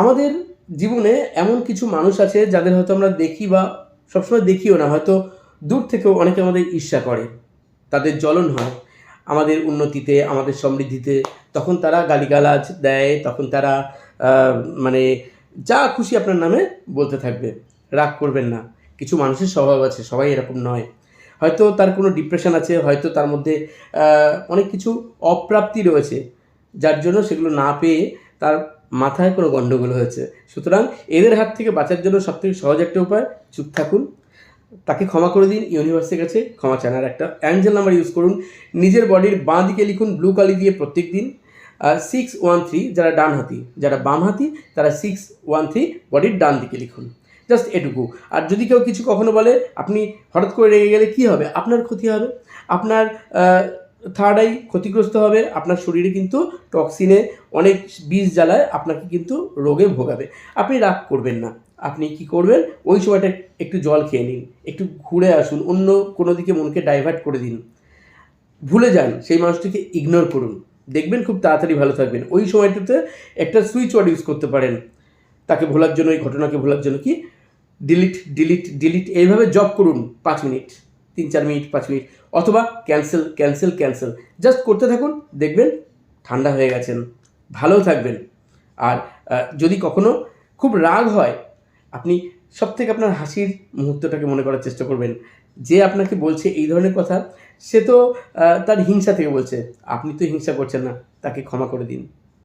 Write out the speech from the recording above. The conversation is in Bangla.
আমাদের জীবনে এমন কিছু মানুষ আছে যাদের হয়তো আমরা দেখি বা সবসময় দেখিও না, হয়তো দূর থেকেও অনেকে আমাদের ঈর্ষা করে। তাদের জ্বলন হয় আমাদের উন্নতিতে, আমাদের সমৃদ্ধিতে। তখন তারা গালিগালাজ দেয়, তখন তারা মানে যা খুশি আপনার নামে বলতে থাকবে, রাগ করবেন না। কিছু মানুষের স্বভাব আছে, সবাই এরকম নয়। হয়তো তার কোনো ডিপ্রেশন আছে, হয়তো তার মধ্যে অনেক কিছু অপ্রাপ্তি রয়েছে, যার জন্য সেগুলো না পেয়ে তার মাথায় কোনো গণ্ডগোল হয়েছে। সুতরাং এদের হাত থেকে বাঁচার জন্য সবথেকে সহজ একটা উপায়, চুপ থাকুন। তাকে ক্ষমা করে দিন ইউনিভার্সের কাছে ক্ষমা চান আর একটা অ্যাঞ্জেল নাম্বার ইউজ করুন। নিজের বডির বাঁ দিকে লিখুন ব্লু কালি দিয়ে প্রত্যেক দিন। সিক্স ওয়ান থ্রি যারা ডান হাতি, যারা বাম হাতি, তারা সিক্স ওয়ান থ্রি বডির ডান দিকে লিখুন। জাস্ট এটুকু। আর যদি কেউ কিছু কখনো বলে, আপনি হঠাৎ করে রেগে গেলে কি হবে? আপনার ক্ষতি হবে। আপনার থার্ড আই ক্ষতিগ্রস্ত হবে, আপনার শরীরে কিন্তু টক্সিনে অনেক বিষ জ্বালায়, আপনাকে কিন্তু রোগে ভোগাবে। আপনি রাগ করবেন না। আপনি কি করবেন? ওই সময়টা একটু জল খেয়ে নিন, একটু ঘুরে আসুন, অন্য কোনো দিকে মনকে ডাইভার্ট করে দিন। ভুলে যান, সেই মানুষটিকে ইগনোর করুন। দেখবেন খুব তাড়াতাড়ি ভালো থাকবেন। ওই সময়টাতে একটা সুইচ ওয়ার্ড ইউজ করতে পারেন। তাকে ভোলার জন্য, এই ঘটনাকে ভোলার জন্য কি? ডিলিট ডিলিট ডিলিট এইভাবে জব করুন পাঁচ মিনিট। তিন চার মিনিট, পাঁচ মিনিট, অথবা ক্যান্সেল ক্যান্সেল ক্যান্সেল জাস্ট করতে থাকুন, দেখবেন ঠান্ডা হয়ে গেছেন। ভালো থাকবেন। আর যদি কখনো খুব রাগ হয়, আপনি সব থেকে আপনার হাসির মুহূর্তটাকে মনে করার চেষ্টা করবেন। যে আপনাকে বলছে এই ধরনের কথা, সে তো তার হিংসা থেকে বলছে। আপনি তো হিংসা করছেন না, তাকে ক্ষমা করে দিন।